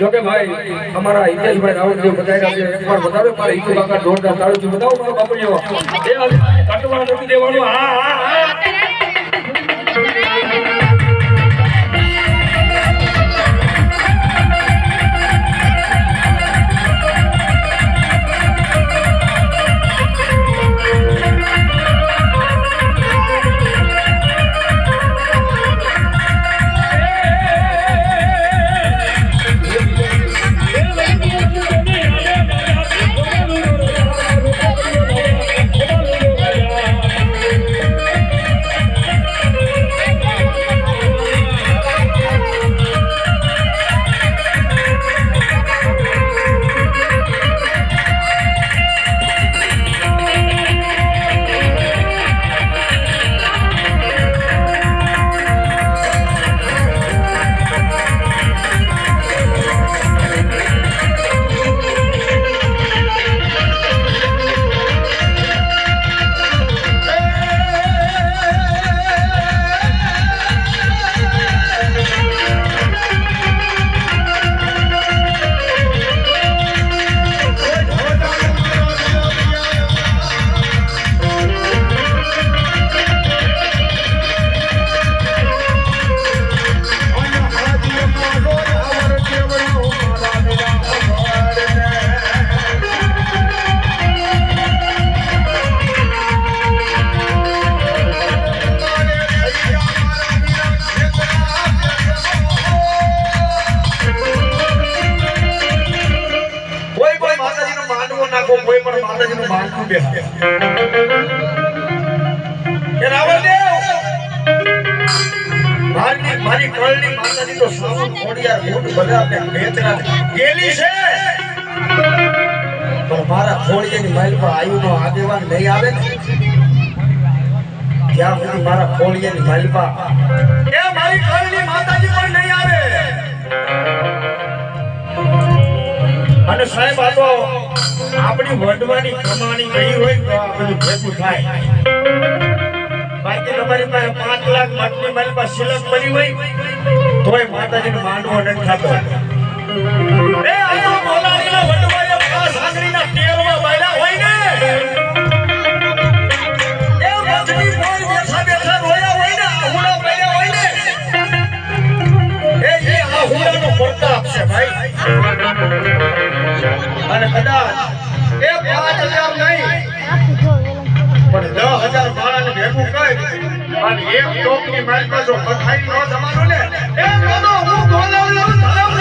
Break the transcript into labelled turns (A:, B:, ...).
A: જોકે ભાઈ, અમારા હિતેશભાઈ રાવણદેવ બતાવ્યા છે, એકવાર બતાવે મારા હિતુ કાકા જોરદાર તાળીથી બતાવો, મારા બાપુ જેવા કટવા નથી દેવાનું. હા હા.
B: નાખો કોઈ પણ માતાજીનું માંડવું બેહાડો. કે રાવણદેવ માતાજી તો સાવ ખોડિયાર મૂળ બધા આપણે ભેતરા ગેલી છે. પણ મારા ખોડિયાની મહેલ પર આયુનો આગેવાન નહીં આવે ત્યાં સુધી મારા ખોડિયાની મહેલ પર સાહેબ, આ તો આપણી વડવાની કમાણી નહીં હોય તો આ બધું ભેગું થાય. બાકી તમારી પાસે પાંચ લાખ માટલી મારી પાસે સિલક પડી હોય, તોય માતાજીનો માનવો નથી થતો. હોય એ મઠની અને કદાચ એ પાંચ હજાર નહીં, પણ દસ હજાર માણસ ભેગું કરી અને એક ટોપની મારી પાસે કથાઈ ન જમાનો ને એ બધો હું બોલાવું